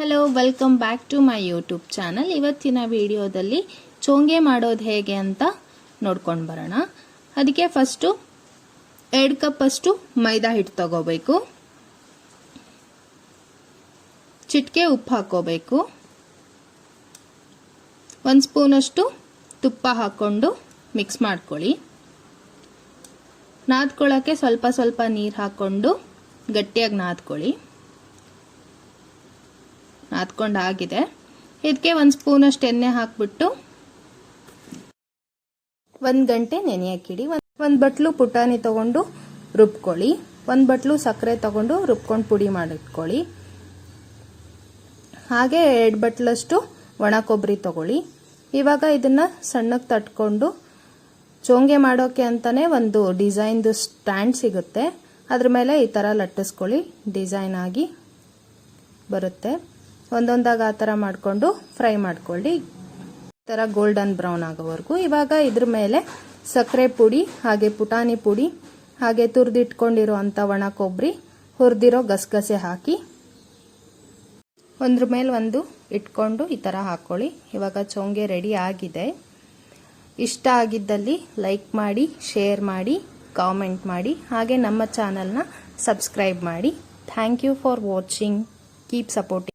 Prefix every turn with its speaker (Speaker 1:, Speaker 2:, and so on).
Speaker 1: Hello welcome back to my YouTube channel ಇವತ್ತಿನ ವಿಡಿಯೋದಲ್ಲಿ ಚೋಂಗೆ ಮಾಡೋದು ಹೇಗೆ ಅಂತ ನೋಡ್ಕೊಂಡು ಬರೋಣ. ಅದಕ್ಕೆ ಫಸ್ಟು ಎರಡು ಕಪ್ಪಷ್ಟು ಮೈದಾ ಹಿಟ್ಟು ತಗೋಬೇಕು. ಚಿಟ್ಕೆ ಉಪ್ಪು ಹಾಕೋಬೇಕು. ಒಂದು ಸ್ಪೂನಷ್ಟು ತುಪ್ಪ ಹಾಕ್ಕೊಂಡು ಮಿಕ್ಸ್ ಮಾಡ್ಕೊಳ್ಳಿ. ನಾದ್ಕೊಳ್ಳೋಕ್ಕೆ ಸ್ವಲ್ಪ ಸ್ವಲ್ಪ ನೀರು ಹಾಕ್ಕೊಂಡು ಗಟ್ಟಿಯಾಗಿ ನಾದ್ಕೊಳ್ಳಿ. ನಾದ್ಕೊಂಡು ಆಗಿದೆ. ಇದಕ್ಕೆ ಒಂದು ಸ್ಪೂನಷ್ಟು ಎಣ್ಣೆ ಹಾಕ್ಬಿಟ್ಟು ಒಂದು ಗಂಟೆ ನೆನೆಯಕ್ಕಿಡಿ. ಒಂದು ಬಟ್ಲು ಪುಟಾಣಿ ತಗೊಂಡು ರುಬ್ಕೊಳ್ಳಿ. ಒಂದು ಬಟ್ಲು ಸಕ್ಕರೆ ತಗೊಂಡು ರುಬ್ಕೊಂಡು ಪುಡಿ ಮಾಡಿಟ್ಕೊಳ್ಳಿ. ಹಾಗೆ ಎರಡು ಬಟ್ಲಷ್ಟು ಒಣ ಕೊಬ್ಬರಿ ತಗೊಳ್ಳಿ. ಇವಾಗ ಇದನ್ನು ಸಣ್ಣಕ್ಕೆ ತಟ್ಕೊಂಡು ಚೋಂಗೆ ಮಾಡೋಕೆ ಅಂತಲೇ ಒಂದು ಡಿಸೈನ್ದು ಸ್ಟ್ಯಾಂಡ್ ಸಿಗುತ್ತೆ. ಅದ್ರ ಮೇಲೆ ಈ ಥರ ಲಟ್ಟಿಸ್ಕೊಳ್ಳಿ. ಡಿಸೈನ್ ಆಗಿ ಬರುತ್ತೆ. ಒಂದೊಂದಾಗ ಆ ಥರ ಮಾಡಿಕೊಂಡು ಫ್ರೈ ಮಾಡ್ಕೊಳ್ಳಿ. ಈ ಥರ ಗೋಲ್ಡನ್ ಬ್ರೌನ್ ಆಗೋವರೆಗೂ. ಇವಾಗ ಇದ್ರ ಮೇಲೆ ಸಕ್ಕರೆ ಪುಡಿ, ಹಾಗೆ ಪುಟಾಣಿ ಪುಡಿ, ಹಾಗೆ ತುರಿದಿಟ್ಕೊಂಡಿರೋ ಅಂಥ ಒಣ ಕೊಬ್ಬರಿ ಹುರಿದಿರೋ ಗಸಗಸೆ ಹಾಕಿ ಒಂದ್ರ ಮೇಲೆ ಒಂದು ಇಟ್ಕೊಂಡು ಈ ಥರ ಹಾಕ್ಕೊಳ್ಳಿ ಇವಾಗ ಚೋಂಗೆ ರೆಡಿ ಆಗಿದೆ. ಇಷ್ಟ ಆಗಿದ್ದಲ್ಲಿ ಲೈಕ್ ಮಾಡಿ, ಶೇರ್ ಮಾಡಿ, ಕಾಮೆಂಟ್ ಮಾಡಿ, ಹಾಗೆ ನಮ್ಮ ಚಾನಲ್ನ ಸಬ್ಸ್ಕ್ರೈಬ್ ಮಾಡಿ. Thank you for watching. Keep supporting.